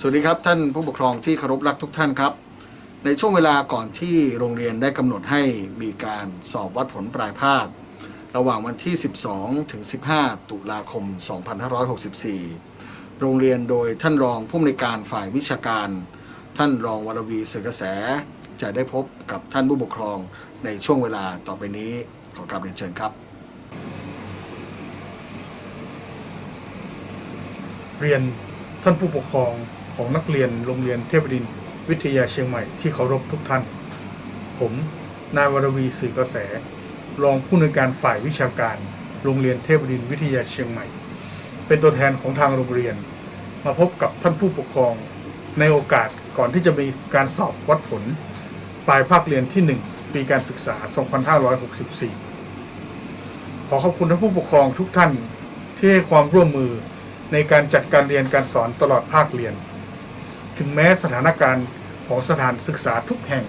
สวัสดีครับท่านผู้ปกครองที่เคารพรักทุกท่านครับ ในช่วงเวลาก่อนที่โรงเรียนได้กำหนดให้มีการสอบวัดผลปลายภาค ระหว่างวันที่ 12 ถึง 15 ตุลาคม 2564 โรงเรียนโดยท่านรองผู้อำนวยการฝ่ายวิชาการ ท่านรองวรวีเสือกระแส จะได้พบกับท่านผู้ปกครองในช่วงเวลาต่อไปนี้ขอกราบเรียนเชิญครับ เรียนท่านผู้ปกครอง ของนักเรียนโรงเรียนเทพดินวิทยาเชียงใหม่ที่เคารพทุกท่าน ผมนายวรวีสื่อกระแส รองผู้อำนวยการฝ่ายวิชาการ โรงเรียนเทพดินวิทยาเชียงใหม่ เป็นตัวแทนของทางโรงเรียน มาพบกับท่านผู้ปกครอง ในโอกาสก่อนที่จะมีการสอบวัดผล ปลายภาคเรียนที่ 1 ปีการศึกษา 2564 ขอขอบคุณท่านผู้ปกครองทุกท่านที่ให้ความร่วมมือในการจัดการเรียนการสอนตลอดภาคเรียน ถึงแม้สถานการณ์ของสถานศึกษาทุกแห่ง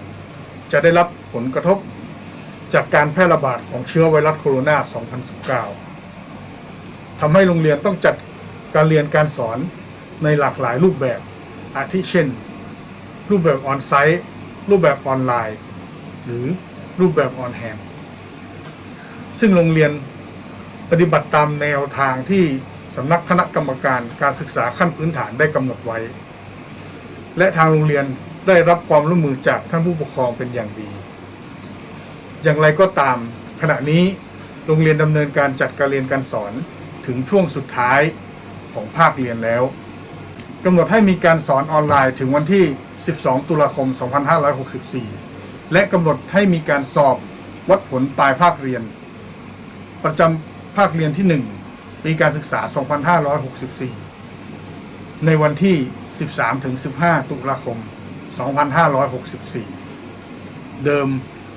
จะได้รับผลกระทบจากการแพร่ระบาดของเชื้อไวรัสโคโรนา 2019 ทำให้โรงเรียนต้องจัดการเรียนการสอนในหลากหลายรูปแบบ อาทิเช่น รูปแบบออนไซต์ รูปแบบออนไลน์ หรือรูปแบบออนแฮนซึ่งโรงเรียนปฏิบัติตามแนวทางที่สำนักคณะกรรมการการศึกษาขั้นพื้นฐานได้กำหนดไว้ และทางโรงเรียนได้รับความร่วมมือจากท่านผู้ปกครองเป็นอย่างดี อย่างไรก็ตามขณะนี้โรงเรียนดำเนินการจัดการเรียนการสอนถึงช่วงสุดท้ายของภาคเรียนแล้วกำหนดให้มีการสอนออนไลน์ถึงวันที่ 12 ตุลาคม 2564 และกำหนดให้มีการสอบวัดผลปลายภาคเรียน ประจำภาคเรียนที่ 1 ปีการศึกษา 2564 ในวันที่ 13-15 ตุลาคม 2564 เดิม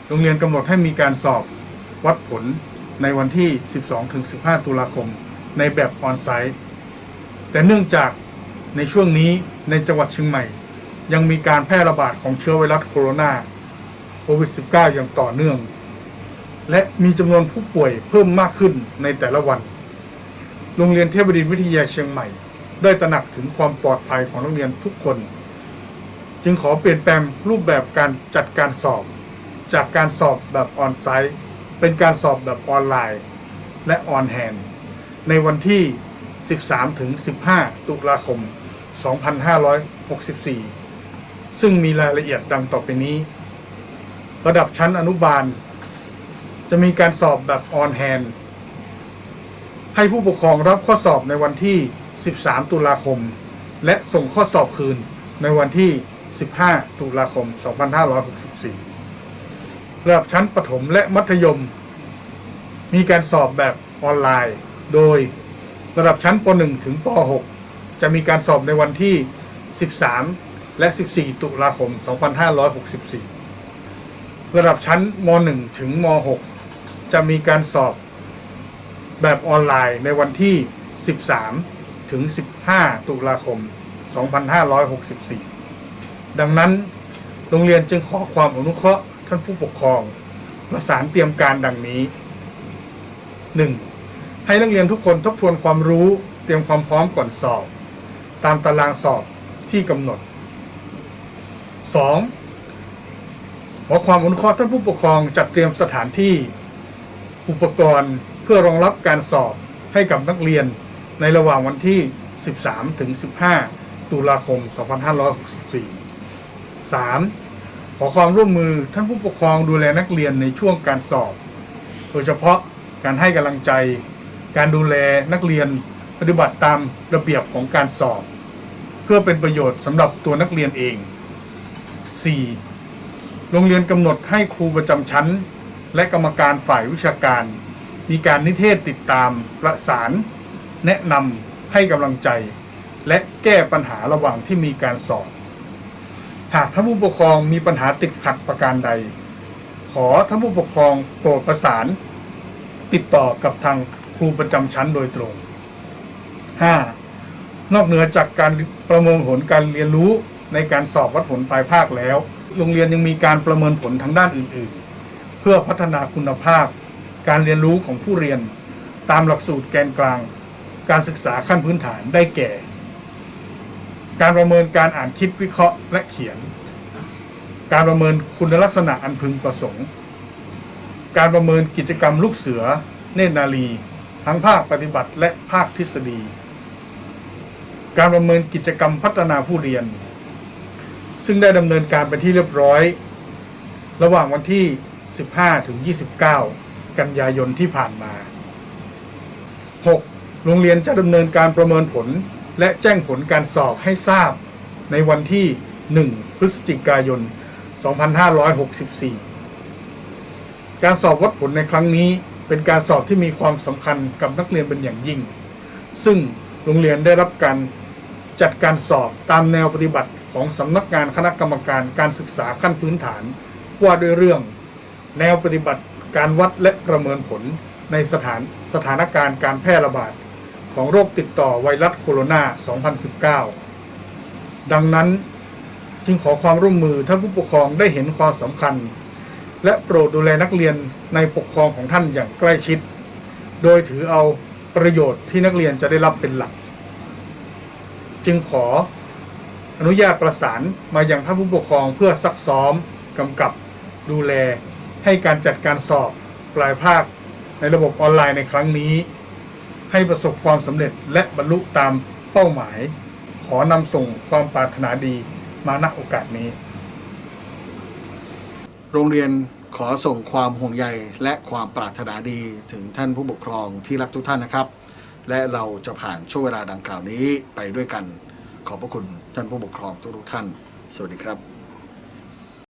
โรงเรียนกำหนดให้มีการสอบวัดผลในวันที่ 12-15 ตุลาคม ในแบบออนไซต์ แต่เนื่องจากในช่วงนี้ในจังหวัดเชียงใหม่ ยังมีการแพร่ระบาดของเชื้อไวรัสโคโรนาโควิด -19 อย่างต่อเนื่อง และมีจำนวนผู้ป่วยเพิ่มมากขึ้นในแต่ละวัน โรงเรียนเทพดินวิทยาเชียงใหม่ ได้ตระหนักถึงความปลอดภัยของนักเรียนทุกคน จึงขอเปลี่ยนแปลงรูปแบบการจัดการสอบ จากการสอบแบบออนไซต์เป็นการสอบแบบออนไลน์ และออนแฮนในวันที่ 13-15 ตุลาคม 2564 ซึ่งมีรายละเอียดดังต่อไปนี้ ระดับชั้นอนุบาล จะมีการสอบแบบออนแฮนให้ผู้ปกครองรับข้อสอบในวันที่ 13 ตุลาคม และส่งข้อสอบคืนในวันที่ 15 ตุลาคม 2564 ระดับชั้นประถมและมัธยม มีการสอบแบบออนไลน์ โดยระดับชั้นป .1 ถึงป .6 จะมีการสอบในวันที่ 13 และ 14 ตุลาคม 2564 ระดับชั้นม .1 ถึงม .6 จะมีการสอบแบบออนไลน์ในวันที่ 13 ถึง 15 ตุลาคม 2564 ดังนั้นโรงเรียนจึงขอความอนุเคราะห์ท่านผู้ปกครอง ประสานเตรียมการดังนี้ 1. ให้นักเรียนทุกคนทบทวนความรู้เตรียมความพร้อมก่อนสอบ ตามตารางสอบที่กำหนด 2. ขอความอนุเคราะห์ท่านผู้ปกครองจัดเตรียมสถานที่ อุปกรณ์เพื่อรองรับการสอบให้กับนักเรียน ในระหว่างวันที่ 13 ถึง 15 ตุลาคม 2564 3. ขอความร่วมมือท่านผู้ปกครองดูแลนักเรียนในช่วงการสอบ โดยเฉพาะการให้กำลังใจ การดูแลนักเรียนปฏิบัติตามระเบียบของการสอบ เพื่อเป็นประโยชน์สำหรับตัวนักเรียนเอง 4. โรงเรียนกำหนดให้ครูประจำชั้น และกรรมการฝ่ายวิชาการ มีการนิเทศติดตามประสาน แนะนำให้กำลังใจ และแก้ปัญหาระหว่างที่มีการสอบ หากท่านผู้ปกครองมีปัญหาติดขัดประการใด ขอท่านผู้ปกครองโปรดประสาน ติดต่อกับทางครูประจำชั้นโดยตรง 5. นอกเหนือจากการประเมินผลการเรียนรู้ในการสอบวัดผลปลายภาคแล้ว โรงเรียนยังมีการประเมินผลทางด้านอื่น ๆ เพื่อพัฒนาคุณภาพ การเรียนรู้ของผู้เรียน ตามหลักสูตรแกนกลาง การศึกษาขั้นพื้นฐานได้แก่ การประเมินการอ่านคิดวิเคราะห์และเขียน การประเมินคุณลักษณะอันพึงประสงค์ การประเมินกิจกรรมลูกเสือ เนตรนารีทั้งภาคปฏิบัติและภาคทฤษฎี การประเมินกิจกรรมพัฒนาผู้เรียน ซึ่งได้ดำเนินการไปที่เรียบร้อย ระหว่างวันที่ 15 ถึง 29 กันยายนที่ผ่านมา 6. โรงเรียนจะดำเนินการประเมินผล และแจ้งผลการสอบให้ทราบ ในวันที่ 1 พฤศจิกายน 2564 การสอบวัดผลในครั้งนี้เป็นการสอบที่มีความสำคัญกับนักเรียนเป็นอย่างยิ่ง ซึ่งโรงเรียนได้รับการจัดการสอบตามแนวปฏิบัติของสำนักงานคณะกรรมการการศึกษาขั้นพื้นฐาน ว่าด้วยเรื่อง แนวปฏิบัติการวัดและประเมินผลในสถานสถานการณ์การแพร่ระบาด ของโรคติดต่อไวรัสโคโรนา 2019 ดังนั้นจึงขอความร่วมมือท่านผู้ปกครองได้เห็นความสำคัญ และโปรดดูแลนักเรียนในปกครองของท่านอย่างใกล้ชิด โดยถือเอาประโยชน์ที่นักเรียนจะได้รับเป็นหลัก จึงขออนุญาตประสานมาอยังท่านผู้ปกครองเพื่อซักซ้อมกำกับดูแลให้การจัดการสอบปลายภาคในระบบออนไลน์ในครั้งนี้ ให้ประสบความสำเร็จและบรรลุตามเป้าหมาย ขอนำส่งความปรารถนาดีมาณโอกาสนี้ โรงเรียนขอส่งความห่วงใยและความปรารถนาดีถึงท่านผู้ปกครองที่รักทุกท่านนะครับ และเราจะผ่านช่วงเวลาดังกล่าวนี้ไปด้วยกัน ขอบพระคุณท่านผู้ปกครองทุกๆท่าน สวัสดีครับ